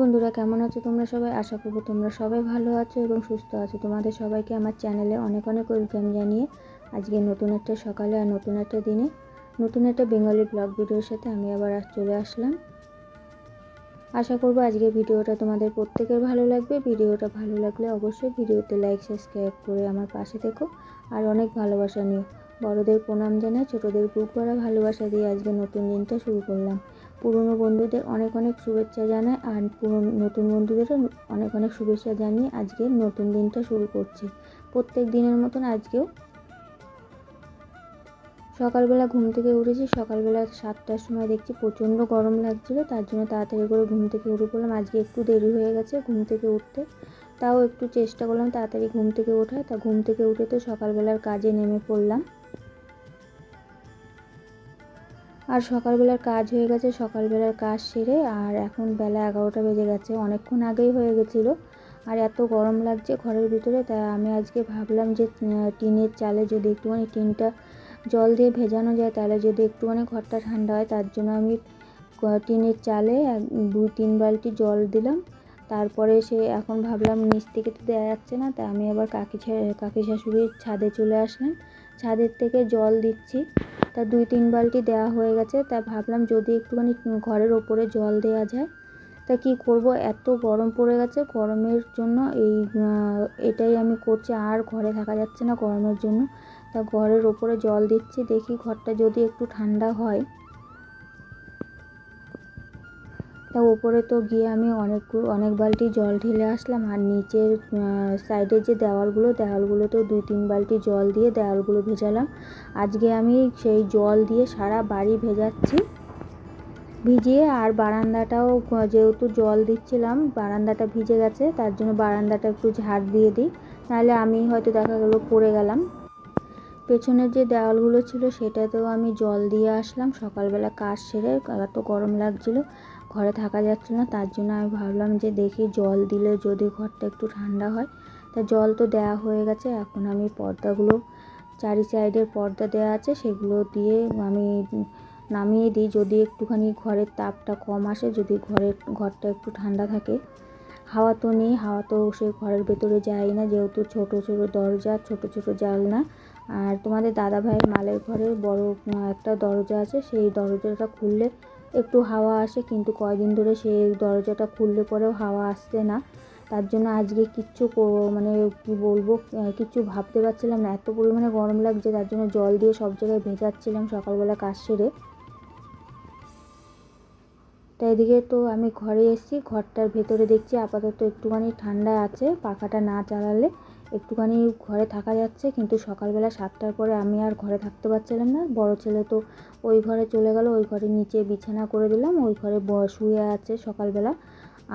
বন্ধুরা, কেমন আছো তোমরা সবাই? আশা করব তোমরা সবাই ভালো আছো এবং সুস্থ আছো। তোমাদের সবাইকে আমার চ্যানেলে অনেক অনেক ওয়েলকাম জানিয়ে আজকে নতুন একটা সকালে আর নতুন একটা দিনে নতুন একটা বেঙ্গলি ব্লগ ভিডিওর সাথে আমি আবার চলে আসলাম। আশা করব আজকের ভিডিওটা তোমাদের প্রত্যেকের ভালো লাগবে। ভিডিওটা ভালো লাগলে অবশ্যই ভিডিওতে লাইক সাবস্ক্রাইব করে আমার পাশে থেকো। আর অনেক ভালোবাসা নিও। বড়দের প্রণাম জানাই, ছোটোদের বুক ভরা ভালোবাসা দিয়ে আজকে নতুন দিনটা শুরু করলাম। পুরনো বন্ধুদের অনেক অনেক শুভেচ্ছা জানাই আর পুরনো নতুন বন্ধুদেরও অনেক অনেক শুভেচ্ছা জানিয়ে আজকে নতুন দিনটা শুরু করছি। প্রত্যেক দিনের মতন আজকেও সকালবেলা ঘুম থেকে উঠেছি, সকালবেলা সাতটার সময় দেখছি প্রচণ্ড গরম লাগছিল, তার জন্য তাড়াতাড়ি করে ঘুম থেকে উঠে পড়লাম। আজকে একটু দেরি হয়ে গেছে ঘুম থেকে উঠতে, তাও একটু চেষ্টা করলাম তাড়াতাড়ি ঘুম থেকে ওঠায় তা ঘুম থেকে উঠে তো সকালবেলার কাজে নেমে পড়লাম। আর সকালবেলার কাজ হয়ে গেছে, সকালবেলার কাজ সেরে আর এখন বেলা এগারোটা বেজে গেছে। অনেকক্ষণ আগেই হয়ে গেছিল। আর এত গরম লাগছে ঘরের ভিতরে, তাই আমি আজকে ভাবলাম যে টিনের চালে যদি একটুখানি টিনটা জল দিয়ে ভেজানো যায়, তাহলে যদি একটুখানি ঘরটা ঠান্ডা হয়, তার জন্য আমি টিনের চালে দুই তিন বালতি জল দিলাম। তারপরে সে এখন ভাবলাম নিচ থেকে তো দেওয়া যাচ্ছে না, তাই আমি আবার কাকি কাকি শাশুড়ির ছাদে চলে আসলাম। ছাদের থেকে জল দিচ্ছি। তা দুই, তিন বালতি দেওয়া হয়ে গেছে। তা ভাবলাম যদি একটুখানি ঘরের ওপরে জল দেওয়া যায়, তা কি করব? এত গরম পড়ে গেছে, গরমের জন্য এই এটাই আমি করছি। আর ঘরে থাকা যাচ্ছে না গরমের জন্য। তা ঘরের ওপরে জল দিচ্ছি, দেখি ঘরটা যদি একটু ঠান্ডা হয়। ওপরে তো গিয়ে আমি অনেক অনেক বালতি জল ঢেলে আসলাম আর নিচের সাইডের যে দেওয়ালগুলো, দেওয়ালগুলোতেও দুই, তিন বালতি জল দিয়ে দেওয়ালগুলো ভেজালাম। আজকে আমি সেই জল দিয়ে সারা বাড়ি ভেজাচ্ছি। ভিজিয়ে আর বারান্দাটাও, যেহেতু জল দিচ্ছিলাম, বারান্দাটা ভিজে গেছে, তার জন্য বারান্দাটা একটু ঝাড় দিয়ে দিই। নাহলে আমি হয়তো দেখা গেলো পড়ে গেলাম। পেছনের যে দেওয়ালগুলো ছিল, সেটাতেও আমি জল দিয়ে আসলাম। সকালবেলা কাজ সেরে, এত গরম লাগছিল। ঘরে থাকা যাচ্ছে না, তার জন্য আমি ভাবলাম যে দেখি জল দিলে যদি ঘরটা একটু ঠান্ডা হয়। তা জল তো দেওয়া হয়ে গেছে, এখন আমি পর্দাগুলো, চারি সাইডের পর্দা দেওয়া আছে, সেগুলো দিয়ে আমি নামিয়ে দিই। যদি একটুখানি ঘরের তাপটা কম আসে, যদি ঘরের ঘরটা একটু ঠান্ডা থাকে। হাওয়া তো নেই, হাওয়া তো সে ঘরের ভেতরে যায় না, যেহেতু ছোট ছোট দরজা, ছোট ছোট জানলা আর তোমাদের দাদা ভাইয়ের মালের ঘরে বড়, একটা দরজা আছে, সেই দরজাটা খুললে একটু হাওয়া আসে, কিন্তু কয়দিন ধরে সেই দরজাটা খুললে পরেও হাওয়া আসছে না। তার জন্য আজকে কিচ্ছু মানে কি বলব কিচ্ছু ভাবতে পারছিলাম না। এত পরিমাণে গরম লাগছে, তার জন্য জল দিয়ে সব জায়গায় ভেজাচ্ছিলাম সকালবেলা কাজ সেরে। তা এদিকে তো আমি ঘরে এসেছি, ঘরটার ভেতরে দেখছি আপাতত একটুখানি ঠান্ডা আছে, পাখাটা না চালালে। একটুখানি ঘরে থাকা যাচ্ছে, কিন্তু সকালবেলা সাতটার পরে আমি আর ঘরে থাকতে পারছিলাম না। বড় ছেলে তো ওই ঘরে চলে গেল, ওই ঘরে নিচে বিছানা করে দিলাম, ওই ঘরে শুয়ে আছে সকালবেলা।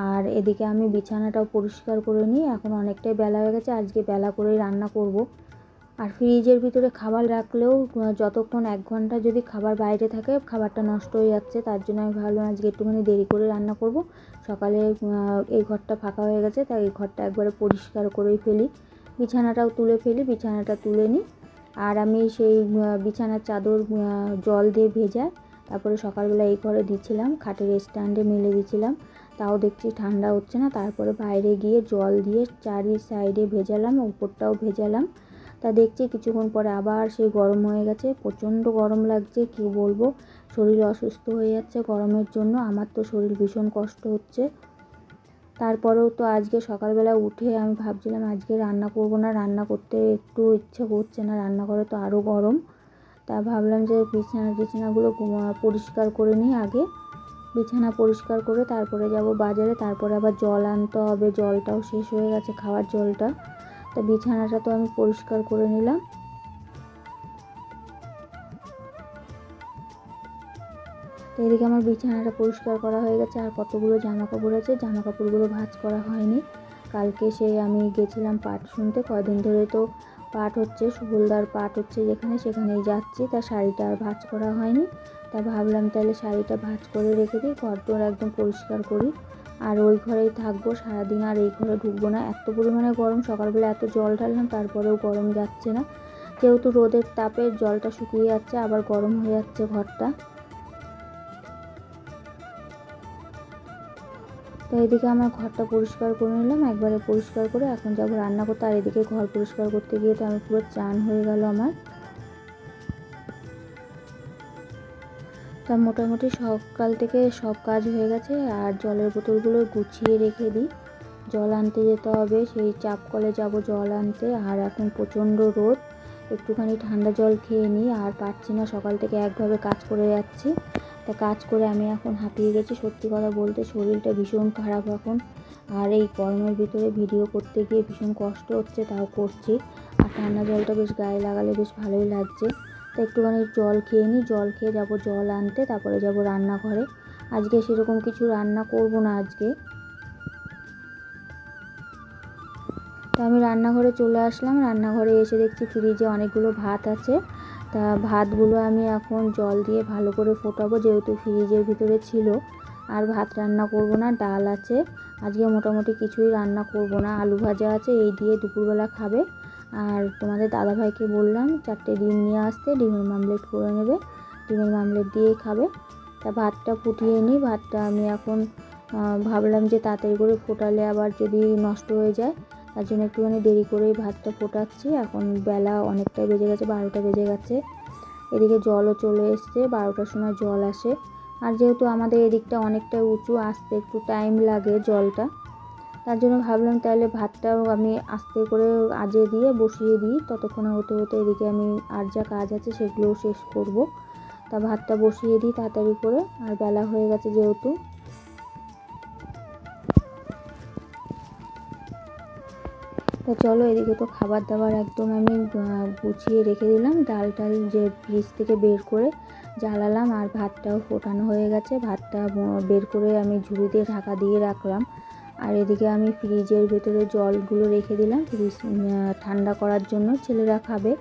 আর এদিকে আমি বিছানাটাও পরিষ্কার করে নিই এখন অনেকটাই বেলা হয়ে গেছে, আজকে বেলা করেই রান্না করব। আর ফ্রিজের ভিতরে খাবার রাখলেও যতক্ষণ এক ঘণ্টা যদি খাবার বাইরে থাকে, খাবারটা নষ্ট হয়ে যাচ্ছে, তার জন্য আমি ভাবলাম আজকে একটুখানি দেরি করে রান্না করব। সকালে এই ঘরটা ফাঁকা হয়ে গেছে, তাই এই ঘরটা একবারে পরিষ্কার করেই ফেলি। বিছানাটাও তুলে ফেলি, বিছানাটা তুলে নিই। আর আমি সেই বিছানার চাদর জল দিয়ে ভেজা, তারপরে সকালবেলা এই ঘরে দিচ্ছিলাম, খাটের স্ট্যান্ডে মেলে দিচ্ছিলাম। তাও দেখছি ঠান্ডা হচ্ছে না, তারপরে বাইরে গিয়ে জল দিয়ে চারি সাইডে ভেজালাম, উপরটাও ভেজালাম। তা দেখছি কিছুক্ষণ পরে আবার সেই গরম হয়ে গেছে, প্রচণ্ড গরম লাগছে, কী বলব? শরীর অসুস্থ হয়ে যাচ্ছে গরমের জন্য, আমার তো শরীর ভীষণ কষ্ট হচ্ছে। তারপরেও তো আজকে সকালবেলা উঠে আমি ভাবছিলাম, আজকে রান্না করব না, রান্না করতে একটু ইচ্ছে করছে না, রান্না করে তো আরও গরম। তা ভাবলাম যে বিছানা টিছানাগুলো পরিষ্কার করে নিই আগে। বিছানা পরিষ্কার করে তারপরে যাব বাজারে, তারপরে আবার জল আনতে হবে, জলটাও শেষ হয়ে গেছে, খাওয়ার জলটা। তা বিছানাটা তো আমি পরিষ্কার করে নিলাম। তো এদিকে আমার বিছানাটা পরিষ্কার করা হয়ে গেছে আর কতগুলো জামা কাপড় আছে জামা কাপড়গুলো ভাজ করা হয়নি। কালকে সেই আমি গেছিলাম পাঠ শুনতে, কয়দিন ধরে তো পাঠ হচ্ছে সুবলদার পাঠ হচ্ছে যেখানে, সেখানেই যাচ্ছি। তা শাড়িটা আর ভাজ করা হয়নি। তা ভাবলাম তাহলে শাড়িটা ভাজ করে রেখে দিই ঘর তোর একদম পরিষ্কার করি। আর ওই ঘরেই থাকব, সারাদিন আর এই ঘরে ঢুকবো না। এত পরিমাণে গরম, সকালবেলা এত জল ঢাললাম, তারপরেও গরম যাচ্ছে না। যেহেতু রোদের তাপে জলটা শুকিয়ে যাচ্ছে, আবার গরম হয়ে যাচ্ছে ঘরটা। তো এদিকে আমার ঘরটা পরিষ্কার করে নিলাম, একবারে পরিষ্কার করে এখন যাব রান্না করতে। আর এদিকে ঘর পরিষ্কার করতে গিয়ে তো আমি পুরো চান হয়ে গেল আমার। তা মোটামুটি সকাল থেকে সব কাজ হয়ে গেছে, আর জলের বোতলগুলো গুছিয়ে রেখে দিই। জল আনতে যেতে হবে, সেই চাপ কলে যাব জল আনতে। আর এখন প্রচণ্ড রোদ, একটুখানি ঠান্ডা জল খেয়ে নিই। আর পারছি না সকাল থেকে একভাবে কাজ করে যাচ্ছি। তা কাজ করে আমি এখন হাঁপিয়ে গেছি। সত্যি কথা বলতে শরীরটা ভীষণ খারাপ এখন। আর এই গরমের ভিতরে ভিডিও করতে গিয়ে ভীষণ কষ্ট হচ্ছে, তাও করছি। আর ঠান্ডা জলটা বেশ গায়ে লাগালে বেশ ভালোই লাগছে। তো একটুখানি জল খেয়ে নিই জল খেয়ে যাব জল আনতে, তারপরে যাব রান্নাঘরে। আজকে সেরকম কিছু রান্না করব না আজকে। তো আমি রান্নাঘরে চলে আসলাম। রান্নাঘরে এসে দেখছি ফ্রিজে অনেকগুলো ভাত আছে। তা ভাতগুলো আমি এখন জল দিয়ে ভালো করে ফোটাবো, যেহেতু ফ্রিজের ভিতরে ছিল। আর ভাত রান্না করব না, ডাল আছে। আজকে মোটামুটি কিছুই রান্না করব না। আলু ভাজা আছে, এই দিয়ে দুপুরবেলা খাবে। আর তোমাদের দাদাভাইকে বললাম, চারটে ডিম নিয়ে আসতে, ডিমের মামলেট করে নেবে। ডিমের মামলেট দিয়েই খাবে। তা ভাতটা ফুটিয়ে নিই ভাতটা আমি এখন ভাবলাম যে তাড়াতাড়ি করে ফোটালে আবার যদি নষ্ট হয়ে যায় তার জন্য একটুখানি দেরি করেই ভাতটা ফোটাচ্ছি। এখন বেলা অনেকটাই বেজে গেছে, বারোটা বেজে গেছে। এদিকে জলও চলে এসছে, বারোটার সময় জল আসে। আর যেহেতু আমাদের এদিকটা অনেকটা উঁচু, আসতে একটু টাইম লাগে জলটা। তার জন্য ভাবলাম তাহলে ভাতটাও আমি আস্তে করে আজে দিয়ে বসিয়ে দিই। ততক্ষণে হতে হতে এদিকে আমি আর যা কাজ আছে সেগুলোও শেষ করব। তা ভাতটা বসিয়ে দিই তাড়াতাড়ি করে। আর বেলা হয়ে গেছে যেহেতু। তো চলো এদিকে তো খাবার দাবার একদম আমি গুছিয়ে রেখে দিলাম। ডাল টাল যে ফ্রিজ থেকে বের করে জ্বালালাম আর ভাতটাও ফোটানো হয়ে গেছে। ভাতটা বের করে আমি ঝুড়ি দিয়ে ঢাকা দিয়ে রাখলাম। আর এদিকে আমি ফ্রিজের ভেতরে জলগুলো রেখে দিলাম। ফ্রিজ ঠান্ডা করার জন্য ছেলেরা খাবে।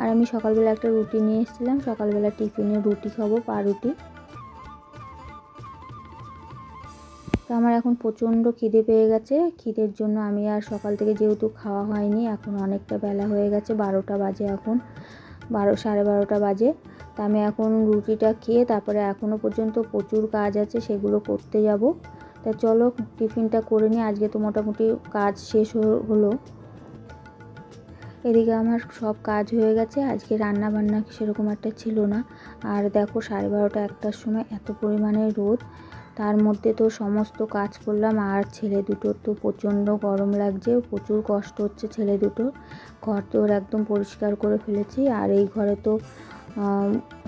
আর আমি সকালবেলা একটা রুটি নিয়ে এসেছিলাম। সকালবেলা টিফিনে রুটি খাব পাউরুটি আমার এখন প্রচণ্ড খিদে পেয়ে গেছে। খিদের জন্য আমি আর সকাল থেকে যেহেতু খাওয়া হয়নি, এখন অনেকটা বেলা হয়ে গেছে, বারোটা বাজে এখন। বারো, সাড়ে বারোটা বাজে। তা আমি এখন রুটিটা খেয়ে তারপরে এখনও পর্যন্ত প্রচুর কাজ আছে, সেগুলো করতে যাব। তা চলো, টিফিনটা করে নিই। আজকে তো মোটামুটি কাজ শেষ হলো। এদিকে আমার সব কাজ হয়ে গেছে। আজকে রান্না বান্না সেরকম একটা ছিল না। আর দেখো, সাড়ে বারোটা একটার সময় এত পরিমাণে রোদ। তার মধ্যে তো সমস্ত কাজ করলাম আর ছেলে দুটোর তো প্রচণ্ড গরম লাগছে, প্রচুর কষ্ট হচ্ছে ছেলে দুটো ঘর তোর একদম পরিষ্কার করে ফেলেছি আর এই ঘরে তো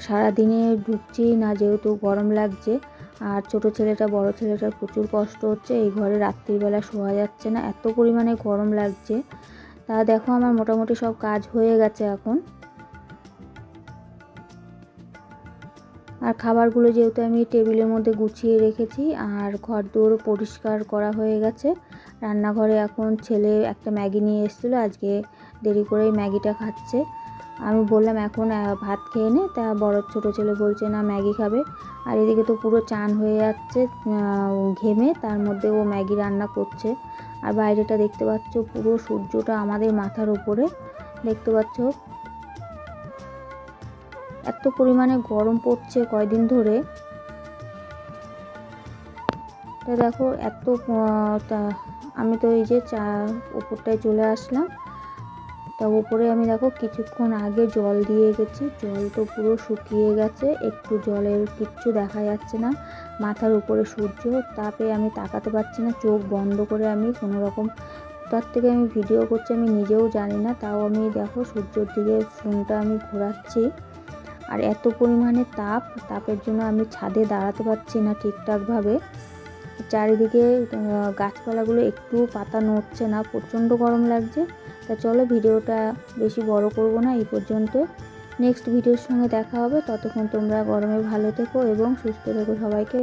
সারাদিনে ঢুকছি না যেহেতু গরম লাগছে। আর ছোট ছেলেটা বড় ছেলেটার প্রচুর কষ্ট হচ্ছে, এই ঘরে রাত্রিবেলা শোয়া যাচ্ছে না, এত পরিমাণে গরম লাগছে। তা দেখো আমার মোটামুটি সব কাজ হয়ে গেছে এখন। আর খাবারগুলো যেহেতু আমি টেবিলের মধ্যে গুছিয়ে রেখেছি, আর ঘর দৌড় পরিষ্কার করা হয়ে গেছে। রান্নাঘরে এখন ছেলে একটা ম্যাগি নিয়ে এসেছিল, আজকে দেরি করেই ম্যাগিটা খাচ্ছে। আমি বললাম, এখন ভাত খেয়ে নে। তা বড় ছোট ছেলে বলছে, না, ম্যাগি খাবে। আর এদিকে তো পুরো চান হয়ে যাচ্ছে ঘেমে, তার মধ্যে ও ম্যাগি রান্না করছে। আর বাইরেটা দেখতে পাচ্ছ, পুরো সূর্যটা আমাদের মাথার উপরে। দেখতে পাচ্ছ এত পরিমাণে গরম পড়ছে কয়দিন ধরে? তা দেখো, এত আমি তো এই যে চা উপরটায় চলে আসলাম। তা উপরে আমি দেখো কিছুক্ষণ আগে জল দিয়ে গেছি। জল তো পুরো শুকিয়ে গেছে, একটু জলের কিচ্ছু দেখা যাচ্ছে না। মাথার উপরে সূর্য, তাপে আমি তাকাতে পারছি না, চোখ বন্ধ করে আমি কোনো রকম তার থেকে আমি ভিডিও করছি, আমি নিজেও জানি না, তাও আমি দেখো সূর্যর দিকে ফোনটা আমি ঘোরাচ্ছি। আর এত পরিমাণে তাপ, তাপের জন্য আমি ছাদে দাঁড়াতে পারছি না ঠিকঠাকভাবে চারিদিকে গাছপালাগুলো একটু পাতা নড়ছে না, প্রচণ্ড গরম লাগছে। তা চলো ভিডিওটা বেশি বড় করব না, এই পর্যন্ত। নেক্সট ভিডিওর সঙ্গে দেখা হবে। ততক্ষণ তোমরা গরমে ভালো থেকো এবং সুস্থ থেকো সবাইকে।